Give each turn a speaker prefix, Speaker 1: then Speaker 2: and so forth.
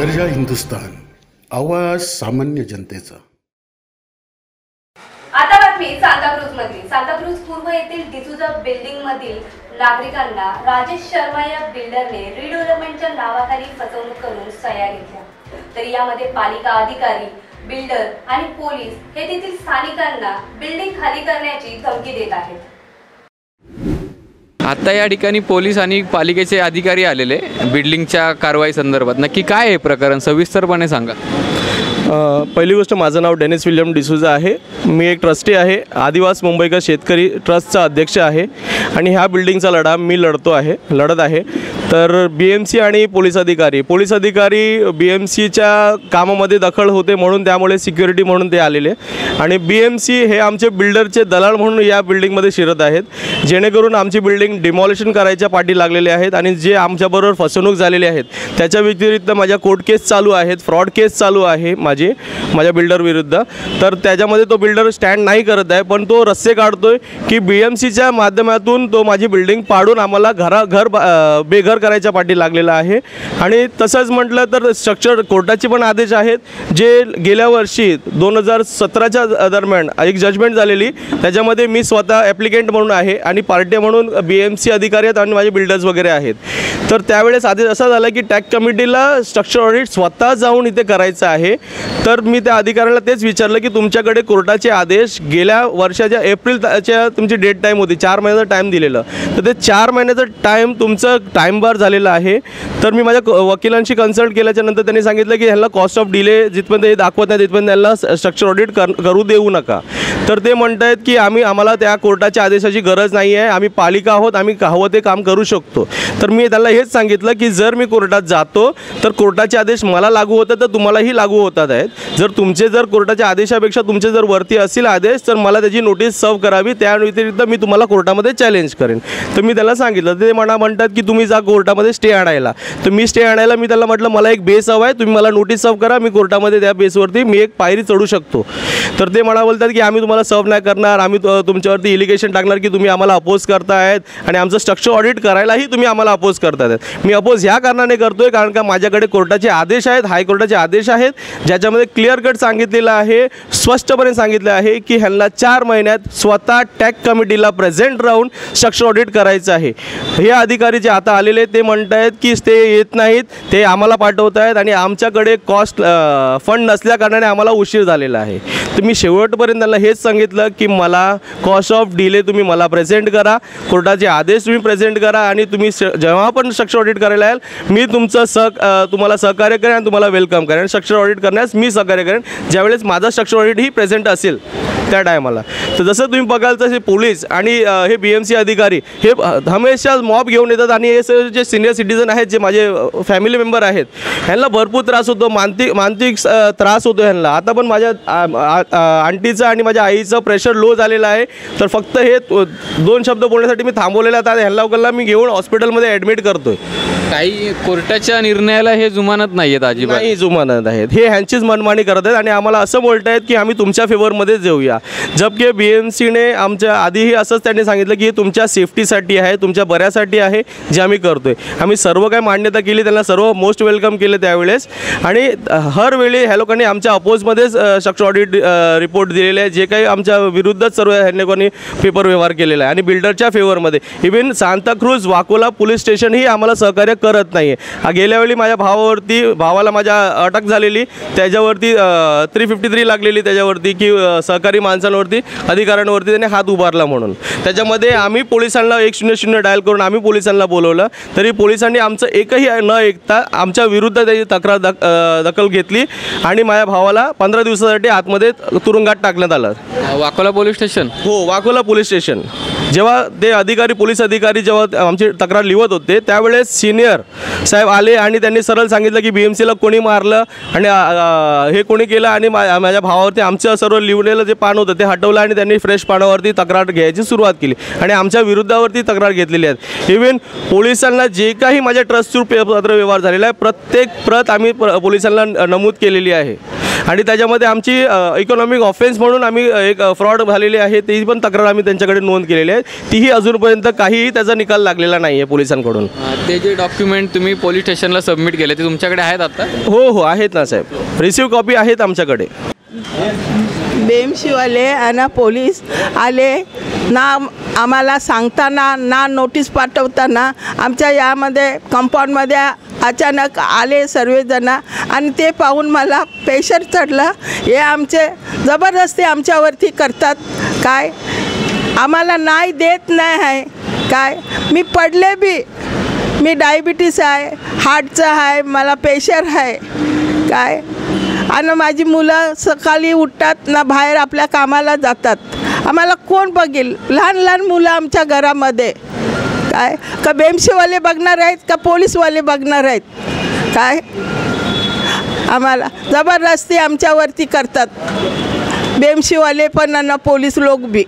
Speaker 1: गर्जा हिंदुस्तान आवाज सामान्य जनतेचा.
Speaker 2: आता बातमी सांताक्रूज मधली सांताक्रूज पूर्व येथील डिसुजा बिल्डिंग मधील नागरिकांना राजेश शर्मा या बिल्डरने रिडेव्हलपमेंटच्या नावाखाली फसवणूक करून सह्या घेतल्या. तर यामध्ये पालिका अधिकारी बिल्डर आणि पोलीस हे तेथील स्थानिकांना बिल्डिंग खाली करण्याची धमकी देत आहेत.
Speaker 3: आता या ठिकाणी पोलीस आणि पालिकेचे अधिकारी आलेले. बिल्डिंगच्या कारवाई संदर्भात. नक्की काय आहे प्रकरण? सविस्तरपणे सांगा.
Speaker 4: पहिली गोष्ट माझं नाव डेनिस विल्यम डिसूजा आहे. मी एक ट्रस्टी आहे. आदिवास मुंबईकर शेतकरी ट्रस्टचा अध्यक्ष आहे. आणि ह्या बिल्डिंगचा लढा मी लढतो आहे लढत आहे. तर बी एम सी आणि पोलीस अधिकारी पोलीस अधिकारी बी एम सीच्या कामामध्ये दखल होते म्हणून त्यामुळे सिक्युरिटी म्हणून ते आलेले. आणि बी एम सी हे आमचे बिल्डरचे दलाल म्हणून या बिल्डिंगमध्ये शिरत आहेत. जेणेकरून आमची बिल्डिंग डिमॉलिशन करायच्या पाठी लागलेले आहेत आणि जे आमच्याबरोबर फसवणूक झालेली आहेत त्याच्या व्यतिरिक्त माझ्या कोर्ट केस चालू आहेत फ्रॉड केस चालू आहे माझी. माझ्या बिल्डर विरुद्ध. तर त्याच्यामध्ये तो बिल्डर स्टँड नाही करत आहे पण तो रस्ते काढतोय की बी एम सीच्या माध्यमातून तो माझी बिल्डिंग पाडून आम्हाला घरा घर बेघर करायच्या पाठी लागलेला आहे. आणि तसंच म्हटलं तर स्ट्रक्चर कोर्टाचे पण आदेश आहेत जे गेल्या वर्षी दोन हजार सतराच्या दरम्यान एक जजमेंट झालेली त्याच्यामध्ये मी स्वतः ॲप्लिकेंट म्हणून आहे आणि पार्टी म्हणून बी एम सी अधिकारी आहेत आणि माझे बिल्डर्स वगैरे आहेत. तर त्यावेळेस आदेश असा झाला की टॅक्स कमिटीला स्ट्रक्चर ऑडिट स्वतः जाऊन इथे करायचं आहे. तर मी त्या अधिकाऱ्याला तेच विचारलं की तुमच्याकडे कोर्टाचे आदेश गेल्या वर्षाच्या एप्रिलच्या तुमची डेट टाईम होती चार महिन्याचं टाईम दिलेलं. तर ते चार महिन्याचं टाईम तुमचं टाईम बार झालेलं आहे. तर मी माझ्या वकिलांशी कन्सल्ट केल्याच्यानंतर त्यांनी सांगितलं की ह्यांना कॉस्ट ऑफ डिले जिथपर्यंत हे दाखवत नाही तिथपर्यंत त्यांना स्ट्रक्चर ऑडिट कर करू देऊ नका. तर ते म्हणत आहेत की आम्ही आम्हाला त्या कोर्टाच्या आदेशाची गरज नाही आहे. आम्ही पालिका आहोत आम्ही हवं ते काम करू शकतो. तर मी त्याला हेच सांगितलं की जर मी कोर्टात जातो तर कोर्टाचे आदेश मला लागू होतात तर तुम्हालाही लागू होतात आहेत. जर तुमचे जर कोर्टाच्या आदेशापेक्षा तुमचे जर वरती असतील आदेश तर मला त्याची नोटीस सर्व करावी. त्या व्यतिरिक्त मी तुम्हाला कोर्टामध्ये चॅलेंज करेन. तर मी त्याला सांगितलं ते म्हणा म्हणतात की तुम्ही जा कोर्टामध्ये स्टे आणायला. तर मी स्टे आणायला मी त्याला म्हटलं मला एक बेस हवा आहे तुम्ही मला नोटीस सर्व करा मी कोर्टामध्ये त्या बेसवरती मी एक पायरी चढू शकतो. तर ते म्हणा बोलतात की आम्ही तुम्हाला सर्व नाही करणार. आम्ही तुमच्यावरती इलिगेशन टाकणार की तुम्ही आम्हाला अपोज करतायत. आणि आमचं स्ट्रक्चर ऑडिट करायलाही तुम्ही आम्हाला अपोज करतायत. मी अपोज ह्या कारणाने करतो आहे कारण का माझ्याकडे कोर्टाचे आदेश आहेत हायकोर्टाचे आदेश आहेत ज्याच्यामध्ये क्लिअर कट सांगितलेलं आहे स्पष्टपणे सांगितलं आहे की ह्यांना चार महिन्यात स्वतः टॅक कमिटीला प्रेझेंट राहून स्ट्रक्चर ऑडिट करायचं आहे. हे अधिकारी जे आता आलेले आहेत, ते म्हणत आहेत की ते येत नाहीत ते आम्हाला पाठवत आहेत आणि आमच्याकडे कॉस्ट फंड नसल्या कारणाने आम्हाला उशीर झालेला आहे. तर मी शेवटपर्यंत त्यांना हेच सांगितलं की मला कॉस्ट ऑफ डिले तुम्ही मला प्रेझेंट करा. कोर्टाचे आदेश तुम्ही प्रेझेंट करा आणि तुम्ही स- जेव्हा पण स्ट्रक्चर ऑडिट करायला याल मी तुमचं सह तुम्हाला सहकार्य करेन आणि तुम्हाला वेलकम करेन. स्ट्रक्चर ऑडिट करण्यास मी सहकार्य करेन. ज्यावेळेस माझा स्ट्रक्चर ऑडिट ही प्रेझेंट असेल. त्या टायमाला तर जसं तुम्ही बघाल तसे पोलीस आणि हे बी एम सी अधिकारी हे हमेशा मॉब घेऊन येतात आणि हे जे सिनियर सिटीजन आहेत जे माझे फॅमिली मेंबर आहेत ह्यांना भरपूर त्रास होतो मानसिक मानसिक त्रास होतो ह्यांना. आता पण माझ्या आंटीचं आणि माझ्या आईचं प्रेशर लो झालेलं आहे. तर फक्त हे दोन शब्द बोलण्यासाठी मी थांबवलेलं आता ह्यांना मी घेऊन हॉस्पिटलमध्ये ॲडमिट करतो आहे
Speaker 3: काही कोर्टाच्या निर्णयाला हे जुमानत नाही आहेत अजिबात.
Speaker 4: नाही जुमानत आहेत. हे ह्यांचीच मनमानी करत आहेत आणि आम्हाला असं बोलत आहेत की आम्ही तुमच्या फेवरमध्येच जाऊया. जबकि बी एम सीने आमच्या आधीही असंच त्यांनी सांगितलं की हे तुमच्या सेफ्टीसाठी आहे तुमच्या बऱ्यासाठी आहे जे आम्ही करतोय. आम्ही सर्व काय मान्यता केली त्यांना सर्व मोस्ट वेलकम केले त्यावेळेस. आणि हर वेळी ह्या लोकांनी आमच्या अपोजमध्येच स्ट्रक्चर ऑडिट रिपोर्ट दिलेले आहे. जे काही आमच्या विरुद्धच सर्व ह्यांनी कोणी पेपर व्यवहार केलेला आहे. आणि बिल्डरच्या फेवरमध्ये इव्हन सांताक्रूज वाकोला पोलीस स्टेशनही आम्हाला सहकार्य करत नाही आहे गेल्यावेळी माझ्या भावावरती भावाला माझ्या अटक झालेली त्याच्यावरती थ्री फिफ्टी थ्री लागलेली त्याच्यावरती की सहकारी माणसांवरती अधिकाऱ्यांवरती त्याने हात उभारला म्हणून. त्याच्यामध्ये आम्ही पोलिसांना एक शून्य शून्य डायल करून आम्ही पोलिसांना बोलवलं तरी पोलिसांनी आमचं एकही न ऐकता आमच्या विरुद्ध त्याची तक्रार दक दखल घेतली आणि माझ्या भावाला पंधरा दिवसासाठी आतमध्ये तुरुंगात टाकण्यात आलं.
Speaker 3: Vakola police station?
Speaker 4: हो वाकोला पोलीस स्टेशन. जेव्हा ते अधिकारी पोलीस अधिकारी जेव्हा आमची तक्रार लिहत होते त्यावेळेस सिनियर साहेब आले आणि त्यांनी सरळ सांगितलं की बी एम सीला कोणी मारलं आणि हे कोणी केलं आणि मा माझ्या भावावरती आमचं सर्व लिहिलेलं जे पान होतं ते हटवलं आणि त्यांनी फ्रेश पानावरती तक्रार घ्यायची सुरुवात केली. आणि आमच्या विरुद्धावरती तक्रार घेतलेली आहे इव्हन पोलिसांना जे काही माझ्या ट्रस्टवर पत्र व्यवहार झालेला आहे प्रत्येक प्रत आम्ही प- पोलिसांना नमूद केलेली आहे. आणि त्याच्यामध्ये आमची इकॉनॉमिक ऑफेन्स म्हणून आम्ही एक फ्रॉड झालेली आहे. ती पण तक्रार आम्ही त्यांच्याकडे नोंद केलेली आहे. तीही अजूनपर्यंत काहीही त्याचा निकाल लागलेला नाही आहे पोलिसांकडून
Speaker 3: ते जे डॉक्युमेंट तुम्ही पोलीस स्टेशनला सबमिट केले ते तुमच्याकडे आहेत आता?
Speaker 4: हो हो आहेत ना साहेब. रिसिव्ह कॉपी आहेत आमच्याकडे.
Speaker 5: बेमशीवाले आणि पोलीस आले. ना आम्हाला सांगताना ना नोटीस पाठवताना आमच्या यामध्ये कंपाऊंडमध्ये अचानक आले सर्वजण आणि ते पाहून मला प्रेशर चढलं. हे आमचे जबरदस्ती आमच्यावरती करतात. काय? आम्हाला नाही देत नाही आहे. काय? मी पडले बी. मी डायबिटीस आहे हार्टचं आहे मला प्रेशर आहे. काय? आणि माझी मुलं सकाळी उठतात ना बाहेर आपल्या कामाला जातात. आम्हाला कोण बघेल? लहान लहान मुलं आमच्या घरामध्ये. काय? का बेमशीवाले बघणार आहेत का पोलीसवाले बघणार आहेत? काय? आम्हाला जबरदस्ती आमच्यावरती करतात. बेमशीवाले पण आणि पोलीस लोक बी.